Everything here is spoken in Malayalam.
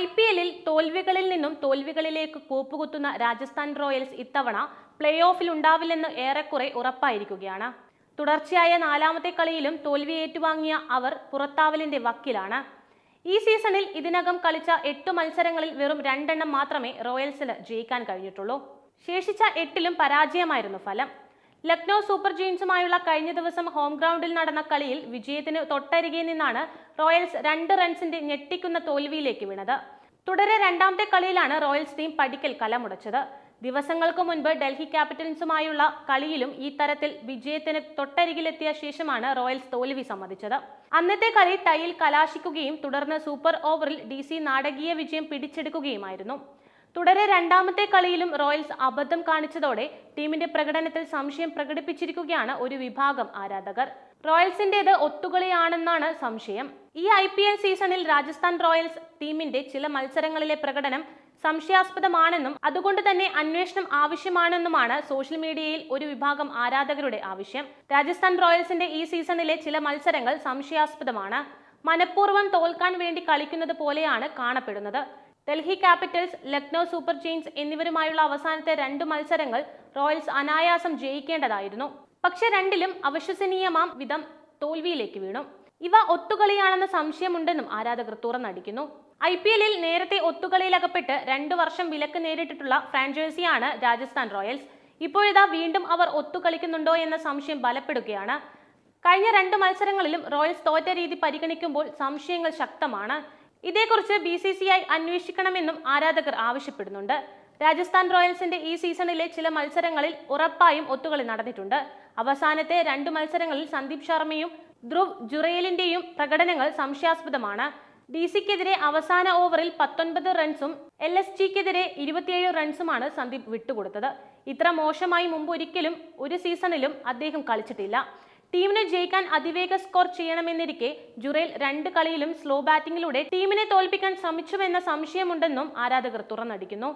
ഐ പി എല്ലിൽ തോൽവികളിൽ നിന്നും തോൽവികളിലേക്ക് കൂപ്പുകുത്തുന്ന രാജസ്ഥാൻ റോയൽസ് ഇത്തവണ പ്ലേ ഓഫിൽ ഉണ്ടാവില്ലെന്ന് ഏറെക്കുറെ ഉറപ്പായിരിക്കുകയാണ്. തുടർച്ചയായ നാലാമത്തെ കളിയിലും തോൽവി ഏറ്റുവാങ്ങിയ അവർ പുറത്താവലിന്റെ വക്കിലാണ്. ഈ സീസണിൽ ഇതിനകം കളിച്ച എട്ട് മത്സരങ്ങളിൽ വെറും രണ്ടെണ്ണം മാത്രമേ റോയൽസിന് ജയിക്കാൻ കഴിഞ്ഞിട്ടുള്ളൂ. ശേഷിച്ച എട്ടിലും പരാജയമായിരുന്നു ഫലം. ലക്നൗ സൂപ്പർ ജെയിൻസുമായുള്ള കഴിഞ്ഞ ദിവസം ഹോം ഗ്രൗണ്ടിൽ നടന്ന കളിയിൽ വിജയത്തിന് തൊട്ടരികെ നിന്നാണ് റോയൽസ് രണ്ട് റൺസിന്റെ ഞെട്ടിക്കുന്ന തോൽവിയിലേക്ക് വീണത്. തുടരെ രണ്ടാമത്തെ കളിയിലാണ് റോയൽസ് ടീം പടിക്കൽ കലമുടച്ചത്. ദിവസങ്ങൾക്ക് മുൻപ് ഡൽഹി ക്യാപിറ്റൽസുമായുള്ള കളിയിലും ഈ തരത്തിൽ വിജയത്തിന് തൊട്ടരികിലെത്തിയ ശേഷമാണ് റോയൽസ് തോൽവി സമ്മതിച്ചത്. അന്നത്തെ കളി ടൈയിൽ കലാശിക്കുകയും തുടർന്ന് സൂപ്പർ ഓവറിൽ ഡി നാടകീയ വിജയം പിടിച്ചെടുക്കുകയുമായിരുന്നു. തുടരെ രണ്ടാമത്തെ കളിയിലും റോയൽസ് അബദ്ധം കാണിച്ചതോടെ ടീമിന്റെ പ്രകടനത്തിൽ സംശയം പ്രകടിപ്പിച്ചിരിക്കുകയാണ് ഒരു വിഭാഗം ആരാധകർ. റോയൽസിന്റേത് ഒത്തുകളിയാണെന്നാണ് സംശയം. ഈ ഐ പി എൽ സീസണിൽ രാജസ്ഥാൻ റോയൽസ് ടീമിന്റെ ചില മത്സരങ്ങളിലെ പ്രകടനം സംശയാസ്പദമാണെന്നും അതുകൊണ്ട് തന്നെ അന്വേഷണം ആവശ്യമാണെന്നുമാണ് സോഷ്യൽ മീഡിയയിൽ ഒരു വിഭാഗം ആരാധകരുടെ ആവശ്യം. രാജസ്ഥാൻ റോയൽസിന്റെ ഈ സീസണിലെ ചില മത്സരങ്ങൾ സംശയാസ്പദമാണ്. മനഃപൂർവം തോൽക്കാൻ വേണ്ടി കളിക്കുന്നത് പോലെയാണ് കാണപ്പെടുന്നത്. Delhi Capitals Lucknow Super Giants എന്നിവരുമായുള്ള അവസാനത്തെ രണ്ട് മത്സരങ്ങൾ റോയൽസ് അനായാസം ജയിക്കേണ്ടതായിരുന്നു. പക്ഷെ രണ്ടിലും അവിശ്വസനീയമാം വിധം തോൽവിയിലേക്ക് വീണു. ഇവ ഒത്തുകളിയാണെന്ന സംശയമുണ്ടെന്നും ആരാധകർ തുറന്നടിക്കുന്നു. ഐ പി എല്ലിൽ നേരത്തെ ഒത്തുകളിയിലകപ്പെട്ട് രണ്ടു വർഷം വിലക്ക് നേരിട്ടിട്ടുള്ള ഫ്രാഞ്ചൈസിയാണ് രാജസ്ഥാൻ റോയൽസ്. ഇപ്പോഴിതാ വീണ്ടും അവർ ഒത്തുകളിക്കുന്നുണ്ടോ എന്ന സംശയം ബലപ്പെടുകയാണ്. കഴിഞ്ഞ രണ്ട് മത്സരങ്ങളിലും റോയൽസ് തോറ്റ രീതി പരിഗണിക്കുമ്പോൾ സംശയങ്ങൾ ശക്തമാണ്. ഇതേക്കുറിച്ച് ബി സി സി ഐ അന്വേഷിക്കണമെന്നും ആരാധകർ ആവശ്യപ്പെടുന്നുണ്ട്. രാജസ്ഥാൻ റോയൽസിന്റെ ഈ സീസണിലെ ചില മത്സരങ്ങളിൽ ഉറപ്പായും ഒത്തുകളി നടന്നിട്ടുണ്ട്. അവസാനത്തെ രണ്ട് മത്സരങ്ങളിൽ സന്ദീപ് ശർമ്മയും ധ്രുവ് ജുറേലിന്റെയും പ്രകടനങ്ങൾ സംശയാസ്പദമാണ്. ഡി സിക്കെതിരെ അവസാന ഓവറിൽ പത്തൊൻപത് റൺസും എൽ എസ് ജിക്കെതിരെ ഇരുപത്തിയേഴ് റൺസുമാണ് സന്ദീപ് വിട്ടുകൊടുത്തത്. ഇത്ര മോശമായി മുമ്പ് ഒരിക്കലും ഒരു സീസണിലും അദ്ദേഹം കളിച്ചിട്ടില്ല. ടീമിന് ജയിക്കാൻ അതിവേഗ സ്കോർ ചെയ്യണമെന്നിരിക്കെ ജുറേൽ രണ്ട് കളിയിലും സ്ലോ ബാറ്റിംഗിലൂടെ ടീമിനെ തോൽപ്പിക്കാൻ ശ്രമിച്ചുവെന്ന സംശയമുണ്ടെന്നും ആരാധകർ തുറന്നടിക്കുന്നു.